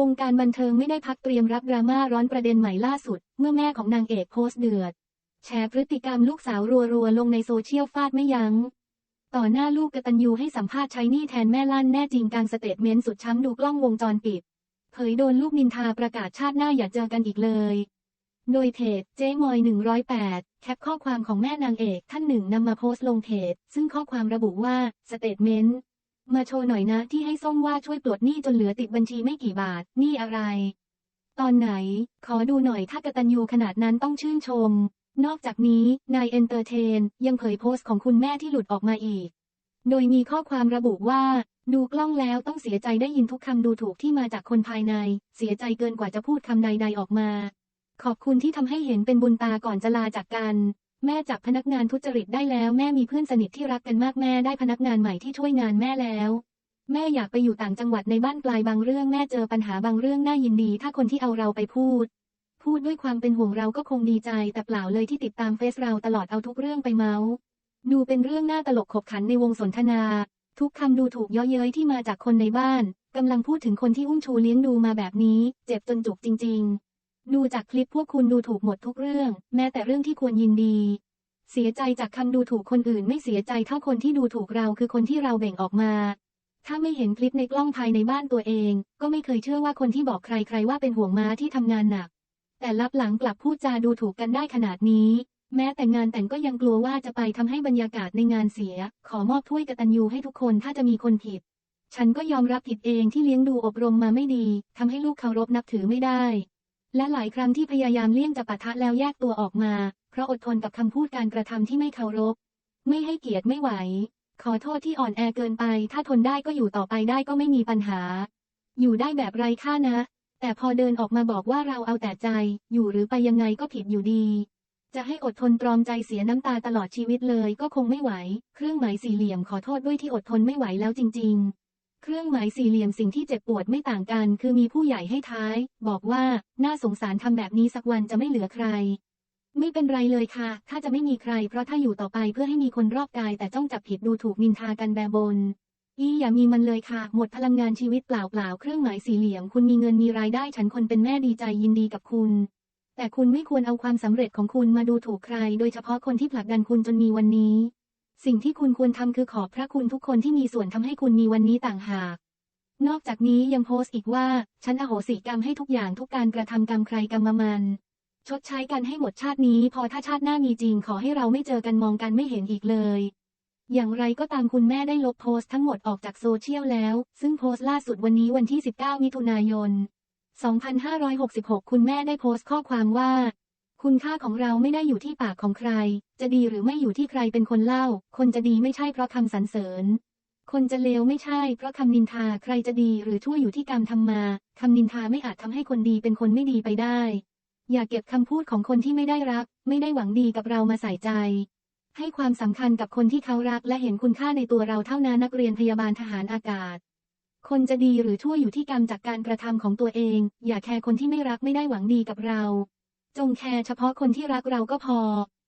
วงการบันเทิงไม่ได้พักเตรียมรับดราม่าร้อนประเด็นใหม่ล่าสุด เมื่อแม่ของนางเอกโพสต์เดือด แชร์พฤติกรรมลูกสาวรัวๆ ลงในโซเชียลฟาดไม่ยัง้ง ต่อหน้าลูกกตัญญูให้สัมภาษณ์ใช้นี้แทนแม่ลั่นแน่จริงกลางสเตทเมนต์สุดช้ำดูกล้องวงจรปิด เผยโดนลูกนินทาประกาศชาติหน้าอย่าเจอกันอีกเลย โดยเพจเจ๊มอย108 แคปข้อความของแม่นางเอกท่านหนึ่งนำมาโพสต์ลงเพจซึ่งข้อความระบุว่าสเตทเมนต์ มาโชว์หน่อยนะที่ให้ส้มว่าช่วยปลดหนี้จนเหลือติดบัญชีไม่กี่บาทหนี้อะไร ตอนไหน ขอดูหน่อยถ้ากตัญญูขนาดนั้นต้องชื่นชม นอกจากนี้นายเอนเตอร์เทน ยังเผยโพสต์ของคุณแม่ที่หลุดออกมาอีก โดยมีข้อความระบุว่า ดูกล้องแล้วต้องเสียใจได้ยินทุกคำดูถูกที่มาจากคนภายใน เสียใจเกินกว่าจะพูดคำใดๆออกมา ขอบคุณที่ทำให้เห็นเป็นบุญตาก่อนจะลาจากกัน แม่จับพนักงานทุจริตได้แล้วแม่มีเพื่อนสนิทที่รักกันมากแม่ได้พนักงานใหม่ที่ช่วยงานแม่แล้ว แม่อยากไปอยู่ต่างจังหวัดในบ้านปลายบางเรื่องแม่เจอปัญหาบางเรื่องน่ายินดี ถ้าคนที่เอาเราไปพูด พูดด้วยความเป็นห่วงเราก็คงดีใจ แต่เปล่าเลยที่ติดตามเฟซเราตลอดเอาทุกเรื่องไปเมาส์ดูเป็นเรื่องน่าตลกขบขันในวงสนทนา ทุกคำดูถูกย่อเย้ยที่มาจากคนในบ้านกำลังพูดถึงคนที่อุ้มชูเลี้ยงดูมาแบบนี้ เจ็บจนจุกจริง ๆ ดูจากคลิปพวกคุณดูถูกหมดทุกเรื่อง แม้แต่เรื่องที่ควรยินดี เสียใจจากคำดูถูกคนอื่นไม่เสียใจเท่าคนที่ดูถูกเราคือคนที่เราเบ่งออกมา ถ้าไม่เห็นคลิปในกล้องภายในบ้านตัวเอง ก็ไม่เคยเชื่อว่าคนที่บอกใครๆว่าเป็นห่วงม้าที่ทำงานหนัก แต่ลับหลังกลับพูดจาดูถูกกันได้ขนาดนี้ แม้แต่งานแต่งก็ยังกลัวว่าจะไปทำให้บรรยากาศในงานเสีย ขอมอบถ้วยกตัญญูให้ทุกคนถ้าจะมีคนผิด ฉันก็ยอมรับผิดเองที่เลี้ยงดูอบรมมาไม่ดีทำให้ลูกเคารพนับถือไม่ได้ และหลายครั้งที่พยายามเลี่ยงจะปะทะแล้วแยกตัวออกมา เพราะอดทนกับคำพูดการกระทำที่ไม่เคารพ ไม่ให้เกียรติไม่ไหว ขอโทษที่อ่อนแอเกินไป ถ้าทนได้ก็อยู่ต่อไปได้ก็ไม่มีปัญหา อยู่ได้แบบไร้ค่านะ แต่พอเดินออกมาบอกว่าเราเอาแต่ใจ อยู่หรือไปยังไงก็ผิดอยู่ดี จะให้อดทนตรอมใจเสียน้ำตาตลอดชีวิตเลยก็คงไม่ไหว เครื่องหมายสี่เหลี่ยมขอโทษด้วยที่อดทนไม่ไหวแล้วจริง ๆ เครื่องหมายสี่เหลี่ยมสิ่งที่เจ็บปวดไม่ต่างกัน คือมีผู้ใหญ่ให้ท้าย บอกว่า น่าสงสารทำแบบนี้สักวันจะไม่เหลือใคร ไม่เป็นไรเลยค่ะ ถ้าจะไม่มีใคร เพราะถ้าอยู่ต่อไปเพื่อให้มีคนรอบกาย แต่จ้องจับผิดดูถูกนินทากันแบบนอีอย่ามีมันเลยค่ะ หมดพลังงานชีวิตเปล่าๆเครื่องหมายสี่เหลี่ยม คุณมีเงินมีรายได้ฉันคนเป็นแม่ดีใจยินดีกับคุณ แต่คุณไม่ควรเอาความสำเร็จของคุณมาดูถูกใคร โดยเฉพาะคนที่ผลักดันคุณจนมีวันนี้ สิ่งที่คุณควรทำคือขอบพระคุณทุกคนที่มีส่วนทำให้คุณมีวันนี้ต่างหาก นอกจากนี้ยังโพสต์อีกว่า ฉันอโหสิกรรมให้ทุกอย่างทุกการกระทำกรรมใครกรรมมัน ชดใช้กันให้หมดชาตินี้ พอถ้าชาติหน้ามีจริง ขอให้เราไม่เจอกันมองกันไม่เห็นอีกเลย อย่างไรก็ตามคุณแม่ได้ลบโพสต์ทั้งหมดออกจากโซเชียลแล้ว ซึ่งโพสต์ล่าสุดวันนี้วันที่ 19 มิถุนายน 2566 คุณแม่ได้โพสต์ข้อความว่า คุณค่าของเราไม่ได้อยู่ที่ปากของใคร จะดีหรือไม่อยู่ที่ใครเป็นคนเล่า คนจะดีไม่ใช่เพราะคำสรรเสริญ คนจะเลวไม่ใช่เพราะคำนินทา ใครจะดีหรือชั่วอยู่ที่กรรมทำมา คำนินทาไม่อาจทำให้คนดีเป็นคนไม่ดีไปได้ อย่าเก็บคำพูดของคนที่ไม่ได้รัก ไม่ได้หวังดีกับเรามาใส่ใจ ให้ความสำคัญกับคนที่เขารักและเห็นคุณค่าในตัวเราเท่านั้นนักเรียนพยาบาลทหารอากาศคนจะดีหรือชั่วอยู่ที่กรรมจากการกระทำของตัวเอง อย่าแคร์คนที่ไม่รักไม่ได้หวังดีกับเรา จงแคร์เฉพาะคนที่รักเราก็พอ